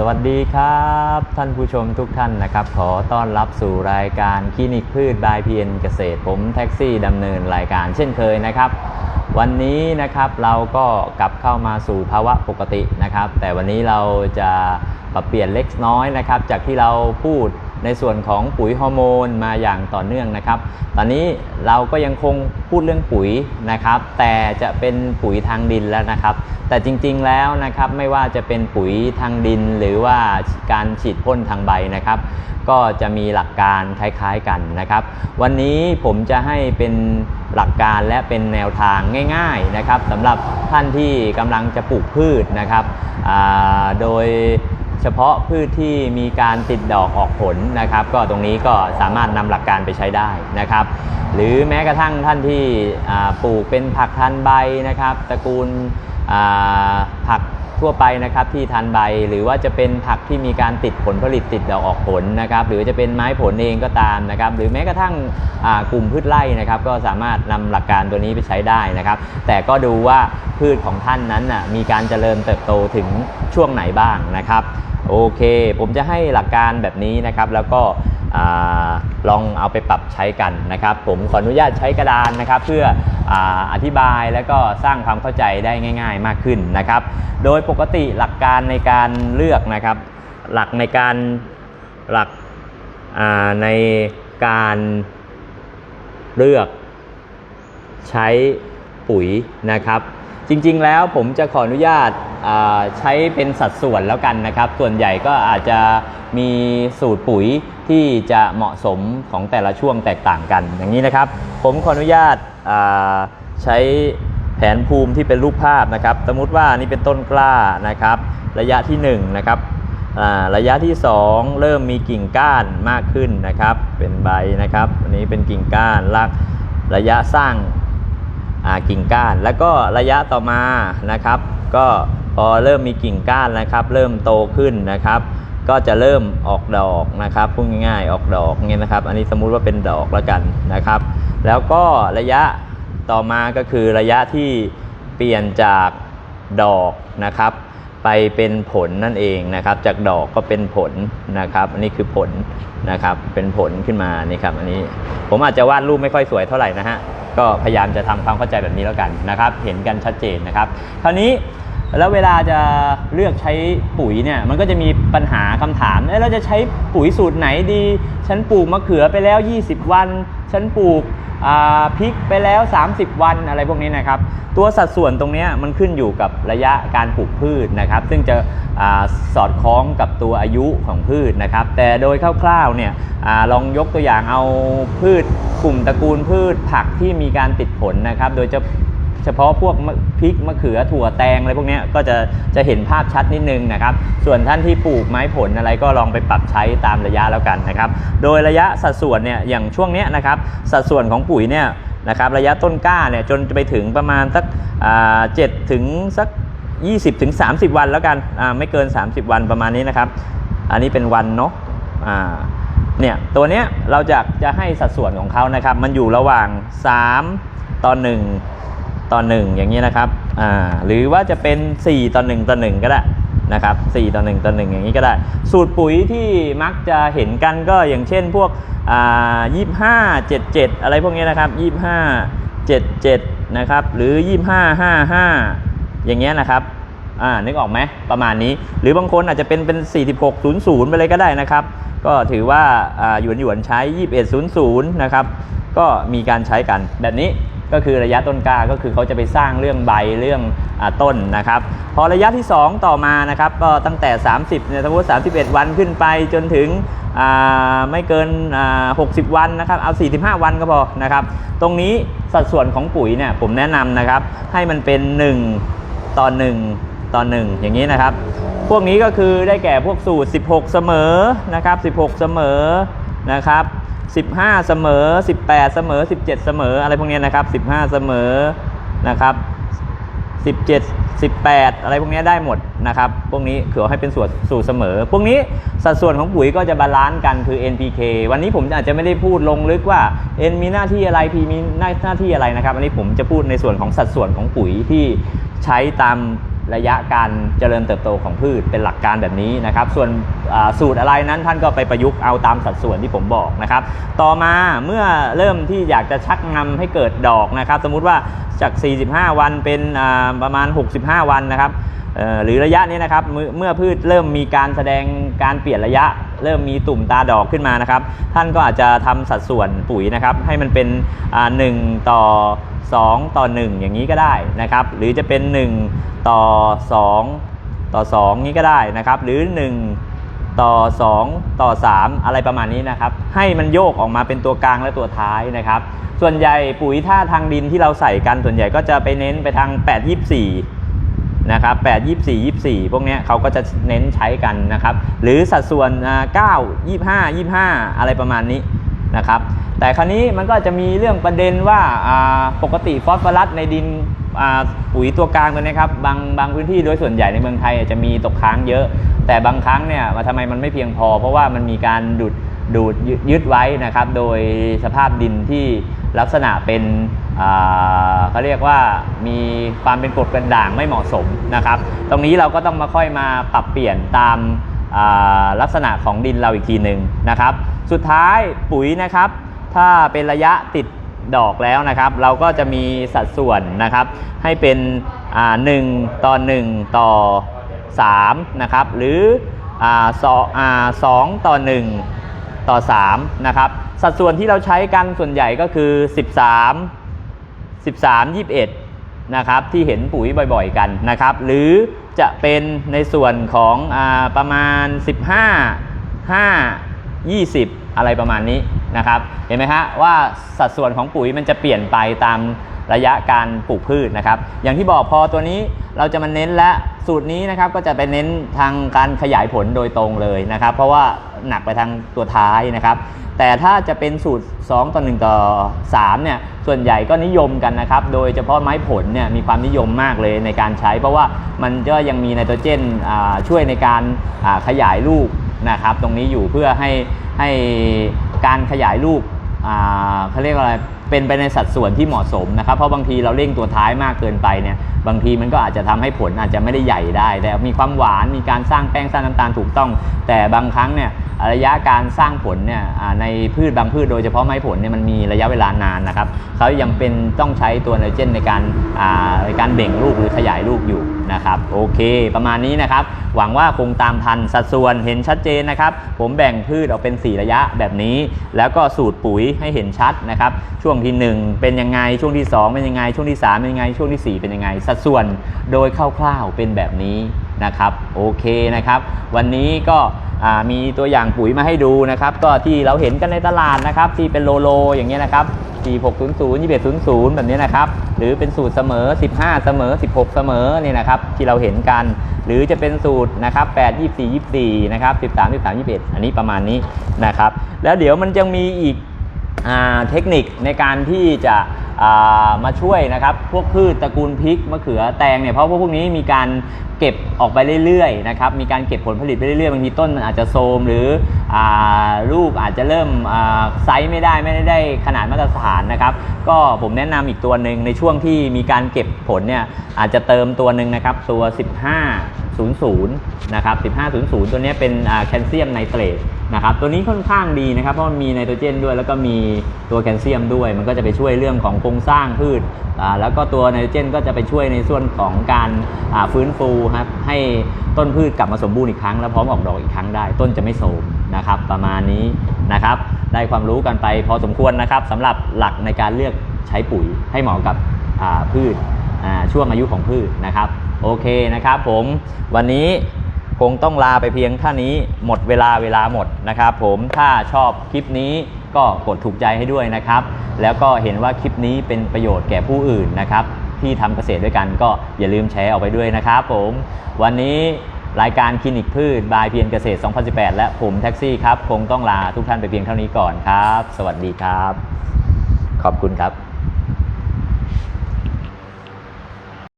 สวัสดีครับ ท่านผู้ชมทุกท่านนะครับ ขอต้อนรับสู่รายการคลินิกพืชบายพีเอ็นเกษตร ผมแท็กซี่ดำเนินรายการเช่นเคยนะครับ วันนี้นะครับเราก็กลับเข้ามาสู่ภาวะปกตินะครับ แต่วันนี้เราจะปรับเปลี่ยนเล็กน้อยนะครับ จากที่เราพูด ในส่วนของปุ๋ยฮอร์โมนมาอย่างต่อเนื่องนะครับ ตอนนี้เราก็ยังคงพูดเรื่องปุ๋ยนะครับ แต่จะเป็นปุ๋ยทางดินแล้วนะครับ แต่จริงๆแล้วนะครับไม่ว่าจะเป็นปุ๋ยทางดิน หรือว่าการฉีดพ่นทางใบนะครับ ก็จะมีหลักการคล้ายๆกันนะครับ วันนี้ผมจะให้เป็นหลักการและเป็นแนวทางง่าย ๆนะครับสำหรับท่านที่กำลังจะปลูกพืชนะครับโดย เฉพาะพืชที่มีการติดดอกออกผลนะครับ ก็ตรงนี้ก็สามารถนำหลักการไปใช้ได้นะครับ หรือแม้กระทั่งท่านที่ปลูกเป็นผักทานใบนะครับ ตระกูลผัก ทั่วไปนะครับที่ทานใบหรือว่าจะเป็นผักที่มีการติดผลผลิตติดดอกออกผลนะครับหรือจะเป็นไม้ผลเองก็ตามนะครับหรือแม้กระทั่งกลุ่มพืชไร่นะครับก็สามารถนำหลักการตัวนี้ไปใช้ได้นะครับ แต่ก็ดูว่าพืชของท่านนั้นมีการเจริญเติบโตถึงช่วงไหนบ้างนะครับ โอเค ผมจะให้หลักการแบบนี้นะครับ แล้วก็อลองเอาไปปรับใช้กันนะครับ ผมขออนุญาตใช้กระดานนะครับ เพื่อออธิบายแล้วก็สร้างความเข้าใจได้ง่าย ๆ มากขึ้นนะครับ โดยปกติหลักการในการเลือกนะครับ หลักในการหลักในการเลือกใช้ปุ๋ยนะครับ จริงๆแล้วผมจะขออนุญาตใช้เป็นสัดส่วนแล้วกันนะครับ ส่วนใหญ่ก็อาจจะมีสูตรปุ๋ยที่จะเหมาะสมของแต่ละช่วงแตกต่างกัน อย่างนี้นะครับ ผมขออนุญาตใช้แผนภูมิที่เป็นรูปภาพนะครับ สมมติว่านี่เป็นต้นกล้านะครับ ระยะที่1นะครับระยะที่ 2 เริ่มมีกิ่งก้านมากขึ้นนะครับ เป็นใบนะครับอันนี้เป็นกิ่งก้านรากระยะสร้าง กิ่งก้าน แล้วก็ระยะต่อมานะครับ ก็พอเริ่มมีกิ่งก้านนะครับ เริ่มโตขึ้นนะครับ ก็จะเริ่มออกดอกนะครับพูดง่ายๆออกดอกเงี้ยนะครับ อันนี้สมมุติว่าเป็นดอกแล้วกันนะครับ แล้วก็ระยะต่อมาก็คือระยะที่เปลี่ยนจากดอกนะครับ ไปเป็นผลนั่นเองนะครับ จากดอกก็เป็นผลนะครับ อันนี้คือผลนะครับ เป็นผลขึ้นมานี่ครับ อันนี้ผมอาจจะวาดรูปไม่ค่อยสวยเท่าไหร่นะฮะ ก็พยายามจะทำความเข้าใจแบบนี้แล้วกันนะครับ เห็นกันชัดเจนนะครับ คราวนี้ แล้วเวลาจะเลือกใช้ปุ๋ยเนี่ยมันก็จะมีปัญหาคำถามเอ๊ะเราจะใช้ปุ๋ยสูตรไหนดี ฉันปลูกมะเขือไปแล้ว 20 วัน ฉันปลูกพริกไปแล้ว 30 วันอะไรพวกนี้นะครับ ตัวสัดส่วนตรงนี้มันขึ้นอยู่กับระยะการปลูกพืชนะครับ ซึ่งจะอสอดคล้องกับตัวอายุของพืชนะครับ แต่โดยคร่าวๆเนี่ยอลองยกตัวอย่างเอาพืชกลุ่มตระกูลพืชผักที่มีการติดผลนะครับ โดยจะ ฉพาะพวกพริกมะเขือถั่วแตงอะไรพวกนี้ก็จะจะเห็นภาพชัดนิดนึงนะครับ ส่วนท่านที่ปลูกไม้ผลอะไรก็ลองไปปรับใช้ตามระยะแล้วกันนะครับ โดยระยะสัดส่วนเนี่ยอย่างช่วงเนี้ยนะครับสัดส่วนของปุ๋ยเนี่ยนะครับระยะต้นกล้าเนี่ยจนจะไปถึงประมาณสักเจ็ดถึงสัก 20ถึง30 วันแล้วกันไม่เกิน 30 วันประมาณนี้นะครับ อันนี้เป็นวันเนาะเนี่ยตัวเนี้ยเราจะจะให้สัดส่วนของเขานะครับ มันอยู่ระหว่าง 3 ต่อ 1 ต่อ 1 อย่างนี้นะครับอ่าหรือว่าจะเป็น 4 ต่อ 1 ต่อ 1 ก็ได้นะครับ4ต่อ 1 ต่อ 1 อย่างนี้ก็ได้ สูตรปุ๋ยที่มักจะเห็นกันก็อย่างเช่นพวกอ่า25 77 อะไรพวกนี้นะครับ 25 77 นะครับ หรือ 25 55 อย่างเงี้ยนะครับอ่านึกออกไหมประมาณนี้ หรือบางคนอาจจะเป็นเป็น 4600 ไปเลยก็ได้นะครับ ก็ถือว่าอ่าหยวนหยวนใช้ 2100 นะครับ ก็มีการใช้กันแบบนี้ ก็คือระยะต้นกล้าก็คือเขาจะไปสร้างเรื่องใบเรื่องอต้นนะครับพอระยะที่ 2 ต่อมานะครับก็ตั้งแต่ 30เนี่ยสมมติ31 วันขึ้นไปจนถึงไม่เกิน 60 วันนะครับเอา 45 วันก็พอนะครับตรงนี้สัดส่วนของปุ๋ยเนี่ยผมแนะนำนะครับให้มันเป็น 1 ต่อ 1 ต่อ 1 อย่างนี้นะครับ พวกนี้ก็คือได้แก่พวกสูตร 16 เสมอนะครับ16 เสมอนะครับ 15 เสมอ 18 เสมอ 17 เสมออะไรพวกนี้นะครับ 15 เสมอนะครับ 17 18 อะไรพวกนี้ได้หมดนะครับ พวกนี้คือให้เป็นส่วนสูตรเสมอ พวกนี้สัดส่วนของปุ๋ยก็จะบาลานซ์กันคือ NPK วันนี้ผมอาจจะไม่ได้พูดลงลึกว่า N มีหน้าที่อะไร P มีหน้าหน้าที่อะไรนะครับ อันนี้ผมจะพูดในส่วนของสัดส่วนของปุ๋ยที่ใช้ตาม ระยะการเจริญเติบโตของพืชเป็นหลักการแบบนี้นะครับ ส่วนสูตรอะไรนั้นท่านก็ไปประยุกต์เอาตามสัดส่วนที่ผมบอกนะครับ ต่อมาเมื่อเริ่มที่อยากจะชักนำให้เกิดดอกนะครับ สมมุติว่าจาก 45 วันเป็นประมาณ 65 วันนะครับ หรือระยะนี้นะครับเมื่อพืชเริ่มมีการแสดงการเปลี่ยนระยะ เริ่มมีตุ่มตาดอกขึ้นมานะครับ ท่านก็อาจจะทำสัดส่วนปุ๋ยนะครับ ให้มันเป็นอ่า1ต่อ 2 ต่อ 1 อย่างนี้ก็ได้นะครับ หรือจะเป็น 1 ต่อ 2 ต่อ 2 นี้ก็ได้นะครับ หรือ 1 ต่อ 2 ต่อ 3 อะไรประมาณนี้นะครับ ให้มันโยกออกมาเป็นตัวกลางและตัวท้ายนะครับ ส่วนใหญ่ปุ๋ยท่าทางดินที่เราใส่กันส่วนใหญ่ก็จะไปเน้นไปทาง 8 24 นะครับ8 24 24 พวกนี้เขาก็จะเน้นใช้กันนะครับ หรือสัดส่วนอ่า9 25 25 อะไรประมาณนี้นะครับแต่ครนี้มันก็จะมีเรื่องประเด็นว่าปกติฟอสฟอรัสในดินปุ๋ยตัวกลางตัวนี้ครับบางบางพื้นที่โดยส่วนใหญ่ในเมืองไทยจะมีตกค้างเยอะ แต่บางครั้งเนี่ยมาทำไมมันไม่เพียงพอ เพราะว่ามันมีการดูดดูดยึดไว้นะครับ โดยสภาพดินที่ลักษณะเป็น เขาเรียกว่ามีความเป็นกรดเป็นด่างไม่เหมาะสมนะครับ ตรงนี้เราก็ต้องมาค่อยมาปรับเปลี่ยนตามลักษณะของดินเราอีกทีหนึ่งนะครับ สุดท้ายปุ๋ยนะครับ ถ้าเป็นระยะติดดอกแล้วนะครับ เราก็จะมีสัดส่วนนะครับ ให้เป็นหนึ่งต่อ1ต่อ3นะครับ หรืออ่าสองอ่าสองต่อ1ต่อ3นะครับ สัดส่วนที่เราใช้กันส่วนใหญ่ก็คือ 13 13 21นะครับที่เห็นปุ๋ยบ่อยๆกันนะครับ หรือจะเป็นในส่วนของอประมาณ 15 5 20 อะไรประมาณนี้นะครับเห็นไหมฮะว่าสัดส่วนของปุ๋ยมันจะเปลี่ยนไปตามระยะการปลูกพืชนะครับ อย่างที่บอกพอตัวนี้ เราจะมาเน้นและสูตรนี้นะครับก็จะไปเน้นทางการขยายผลโดยตรงเลยนะครับ เพราะว่าหนักไปทางตัวท้ายนะครับ แต่ถ้าจะเป็นสูตร 2 ต่อ 1 ต่อ 3 เนี่ย ส่วนใหญ่ก็นิยมกันนะครับ โดยเฉพาะไม้ผลเนี่ยมีความนิยมมากเลยในการใช้ เพราะว่ามันก็ยังมีไนโตรเจนช่วยในการขยายลูกนะครับ ตรงนี้อยู่เพื่อให้ให้การขยายลูกเขาเรียกอะไร เป็นไปในสัดส่วนที่เหมาะสมนะครับ เพราะบางทีเราเร่งตัวท้ายมากเกินไปเนี่ยบางทีมันก็อาจจะทำให้ผลอาจจะไม่ได้ใหญ่ได้ แต่มีความหวานมีการสร้างแป้งสร้างน้ำตาลถูกต้อง แต่บางครั้งเนี่ยระยะการสร้างผลเนี่ยในพืชบางพืชโดยเฉพาะไม้ผลเนี่ยมันมีระยะเวลานานนะครับเขายังเป็นต้องใช้ตัวไนโตรเจนในการในการเบ่งลูกหรือขยายลูกอยู่นะครับโอเค ประมาณนี้นะครับ หวังว่าคงตามทันสัดส่วนเห็นชัดเจนนะครับ ผมแบ่งพืชออกเป็น 4 ระยะแบบนี้ แล้วก็สูตรปุ๋ยให้เห็นชัดนะครับช่วงงที่ 1 เป็นยังไงช่วงที่ 2 เป็นยังไงช่วงที่ 3 เป็นยังไงช่วงที่ 4 เป็นยังไง สัดส่วนโดยคร่าวๆเป็นแบบนี้นะครับโอเคนะครับ วันนี้ก็มีตัวอย่างปุ๋ยมาให้ดูนะครับ ก็ที่เราเห็นกันในตลาดนะครับ ที่เป็นโลโลอย่างเงี้ยนะครับ4600 2100 แบบนี้นะครับ หรือเป็นสูตรเสมอ 15 เสมอ 16 เสมอนี่นะครับที่เราเห็นกัน หรือจะเป็นสูตรนะครับ8 24 24 นะครับ 13 13 21 อันนี้ประมาณนี้นะครับ แล้วเดี๋ยวมันจะมีอีก เทคนิคในการที่จะามาช่วยนะครับพวกพืชตระกูลพริกมะเขือแตงเนี่ยเพราะว่าพวกนี้มีการเก็บออกไปเรื่อยๆนะครับมีการเก็บผลผลิตไปเรื่อยๆบางทีต้นมันอาจจะโทมหรืออาลูกอาจจะเริ่มไซส์ไม่ได้ไม่ได้ขนาดมาตรฐานนะครับ ก็ผมแนะนำอีกตัวหนึ่งในช่วงที่มีการเก็บผลเนี่ยอาจจะเติมตัวหนึ่งนะครับตัว 1500 นะครับ1500 ตัวนี้เป็นแคลเซียมไนเตรต นะครับตัวนี้ค่อนข้างดีนะครับเพราะมันมีไนโตรเจนด้วย แล้วก็มีตัวแคลเซียมด้วย มันก็จะไปช่วยเรื่องของโครงสร้างพืชอ่าแล้วก็ตัวไนโตรเจนก็จะไปช่วยในส่วนของการฟื้นฟูครับให้ต้นพืชกลับมาสมบูรณ์อีกครั้ง แล้วพร้อมออกดอกอีกครั้งได้ ต้นจะไม่โทรมนะครับประมาณนี้นะครับได้ความรู้กันไปพอสมควรนะครับสำหรับหลักในการเลือกใช้ปุ๋ยให้เหมาะกับพืชช่วงอายุของพืชนะครับโอเคนะครับผมวันนี้ คงต้องลาไปเพียงเท่านี้หมดเวลาเวลาหมดนะครับผมถ้าชอบคลิปนี้ก็กดถูกใจให้ด้วยนะครับ แล้วก็เห็นว่าคลิปนี้เป็นประโยชน์แก่ผู้อื่นนะครับ ที่ทำเกษตรด้วยกันก็อย่าลืมแชร์ออกไปด้วยนะครับผม วันนี้รายการคลินิกพืชบายเพียรเกษตร 2018 และผมแท็กซี่ครับ คงต้องลาทุกท่านไปเพียงเท่านี้ก่อนครับ สวัสดีครับ ขอบคุณครับ